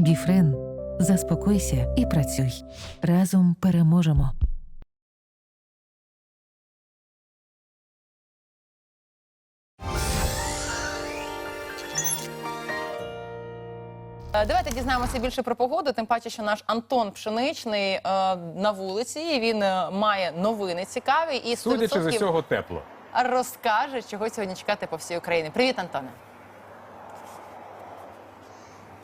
Біфрен. Заспокойся і працюй. Разом переможемо. Е, Давайте дізнаємося більше про погоду. Тим паче, що наш Антон Пшеничний е, на вулиці. і Він е, має новини цікаві і Судячи з усього тепло. розкаже, чого сьогодні чекати по всій Україні. Привіт, Антоне.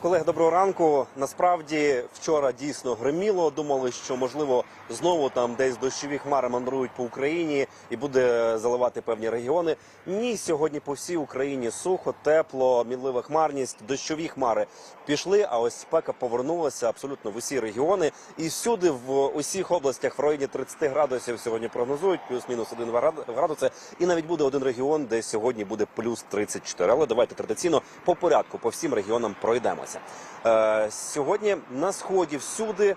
Колеги, доброго ранку. Насправді вчора дійсно гриміло. Думали, що можливо знову там десь дощові хмари мандрують по Україні і буде заливати певні регіони. Ні, сьогодні по всій Україні сухо, тепло, мінлива хмарність, дощові хмари пішли. А ось спека повернулася абсолютно в усі регіони. І всюди в усіх областях в районі 30 градусів сьогодні прогнозують плюс-мінус 1 градуси. І навіть буде один регіон, де сьогодні буде плюс 34. Але давайте традиційно по порядку по всім регіонам пройдемося. Е, сьогодні на сході всюди.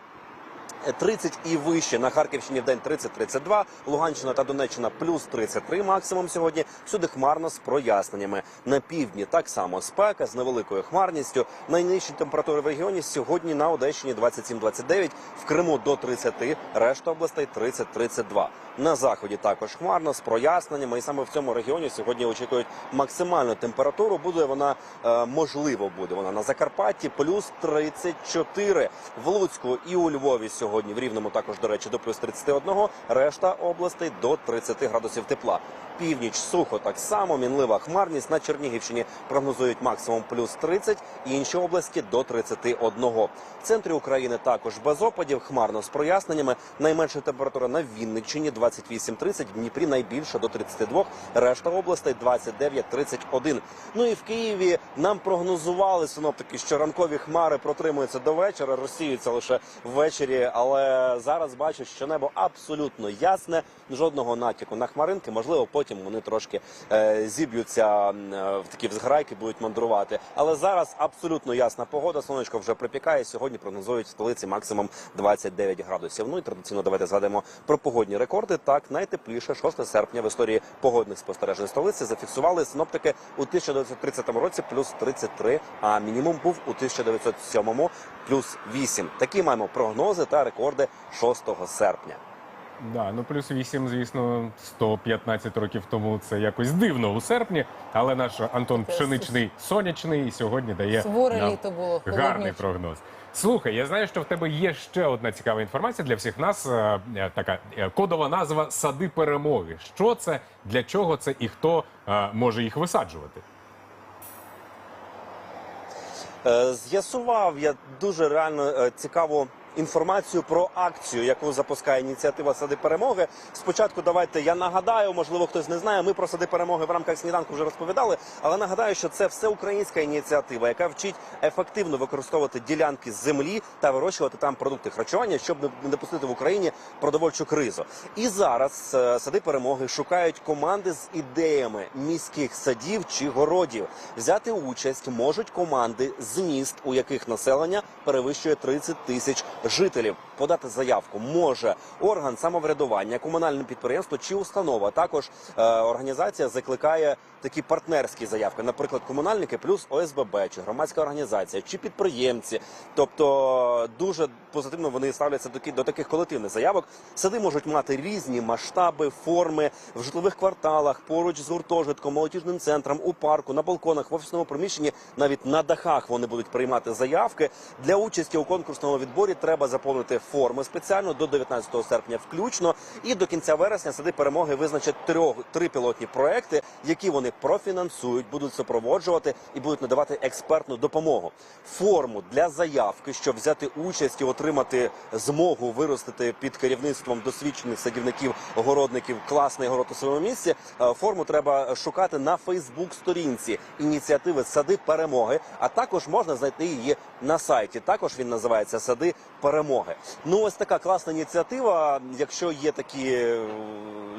30 і вище на Харківщині в день 30-32, Луганщина та Донеччина плюс 33 максимум сьогодні. Всюди хмарно з проясненнями. На півдні так само спека з невеликою хмарністю. Найнижчі температури в регіоні сьогодні на Одещині 27-29, в Криму до 30, решта областей 30-32. На заході також хмарно з проясненнями, і саме в цьому регіоні сьогодні очікують максимальну температуру. Буде вона е, можливо буде вона на Закарпатті плюс 34, в Луцьку і у Львові сьогодні в Рівному також до речі до плюс 31, решта областей до 30 градусів тепла. Північ сухо так само, мінлива хмарність на Чернігівщині прогнозують максимум плюс 30, інші області до 31. В центрі України також без опадів, хмарно з проясненнями. Найменша температура на Вінниччині 28-30, в Дніпрі найбільша до 32, решта областей 29-31. Ну і в Києві нам прогнозували синоптики, що ранкові хмари протримуються до вечора, розсіються лише ввечері. Але зараз бачу, що небо абсолютно ясне, жодного натяку на хмаринки. Можливо, потім вони трошки е, зіб'ються е, в такі взграйки, будуть мандрувати. Але зараз абсолютно ясна погода. Сонечко вже припікає. Сьогодні прогнозують в столиці максимум 29 градусів. Ну і традиційно давайте згадаємо про погодні рекорди. Так, найтепліше 6 серпня в історії погодних спостережень столиці зафіксували синоптики у 1930 році плюс 33, а мінімум був у 1907 плюс 8. Такі маємо прогнози та рекорди 6 серпня. Да, ну плюс 8, звісно, 115 років тому це якось дивно у серпні, але наш Антон Це Пшеничний сонячний і сьогодні дає Суворе нам літо було гарний холодніше. прогноз. Слухай, я знаю, що в тебе є ще одна цікава інформація для всіх нас. е, е, Така е, кодова назва сади перемоги. Що це, для чого це і хто е, може їх висаджувати? Е, З'ясував я дуже реально е, цікаву інформацію про акцію, яку запускає ініціатива Сади перемоги. Спочатку давайте я нагадаю, можливо, хтось не знає. Ми про сади перемоги в рамках сніданку вже розповідали. Але нагадаю, що це всеукраїнська ініціатива, яка вчить ефективно використовувати ділянки землі та вирощувати там продукти харчування, щоб не- допустити в Україні продовольчу кризу. І зараз е, сади перемоги шукають команди з ідеями міських садів чи городів. Взяти участь можуть команди з міст, у яких населення перевищує 30 тисяч жителів. Подати заявку може орган самоврядування, комунальне підприємство чи установа. Також е, організація закликає такі партнерські заявки, наприклад, комунальники плюс ОСББ, чи громадська організація, чи підприємці. Тобто дуже позитивно вони ставляться до, до таких колективних заявок. Сади можуть мати різні масштаби, форми в житлових кварталах, поруч з гуртожитком, молодіжним центром, у парку, на балконах, в офісному приміщенні, навіть на дахах вони будуть приймати заявки. Для участі у конкурсному відборі треба заповнити форми спеціально до 19 серпня, включно. І до кінця вересня сади перемоги визначать трьох три пілотні проекти, які вони профінансують, будуть супроводжувати і будуть надавати експертну допомогу. Форму для заявки, щоб взяти участь і отримати змогу виростити під керівництвом досвідчених садівників, огородників класний город у своєму місці. е, Форму треба шукати на Фейсбук-сторінці ініціативи Сади перемоги. А також можна знайти її на сайті. Також він називається Сади перемоги. Ну ось така класна ініціатива. Якщо є такі е,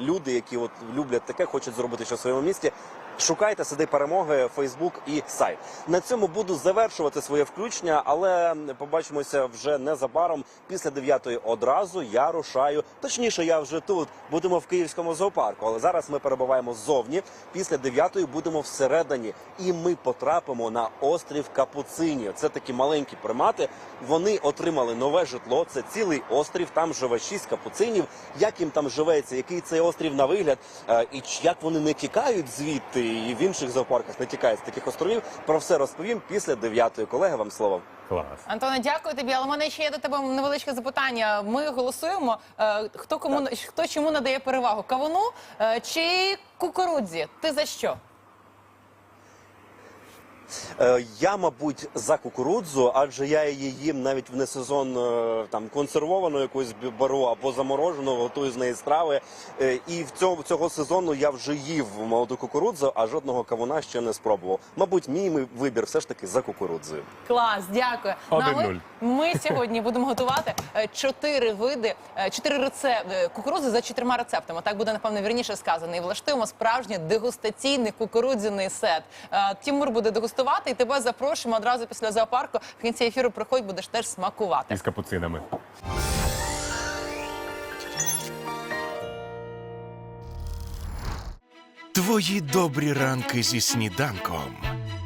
люди, які от люблять таке, хочуть зробити що в своєму місті. Шукайте сади перемоги, Фейсбук і сайт. На цьому буду завершувати своє включення, але побачимося вже незабаром. Після дев'ятої одразу я рушаю. Точніше, я вже тут будемо в київському зоопарку. Але зараз ми перебуваємо ззовні. Після дев'ятої будемо всередині, і ми потрапимо на острів Капуцинів. Це такі маленькі примати. Вони отримали нове житло. Це цілий острів. Там живе шість капуцинів. Як їм там живеться, який цей острів на вигляд, е, і як вони не тікають звідти, і в інших зоопарках не тікає з таких островів. Про все розповім після дев'ятої. Колеги, вам слово. Клас. Антоне, дякую тобі. Але в мене ще є до тебе невеличке запитання. Ми голосуємо. е, Хто кому хто чому надає перевагу? Кавуну е, чи кукурудзі? Ти за що? Е, Я, мабуть, за кукурудзу, адже я її їм навіть в несезон е, там консервовану якусь беру або заморожену, готую з неї страви. Е, І в цьому цього сезону я вже їв молоду кукурудзу, а жодного кавуна ще не спробував. Мабуть, мій ми- вибір все ж таки за кукурудзою. Клас, дякую. Ну, ми, сьогодні будемо готувати чотири види, чотири рецепти кукурудзи за чотирма рецептами. Так буде напевно вірніше сказано. І влаштуємо справжній дегустаційний кукурудзяний сет. Тімур буде дегустувати, і тебе запрошуємо одразу після зоопарку. В кінці ефіру приходь, будеш теж смакувати. Із капуцинами. Твої добрі ранки зі сніданком.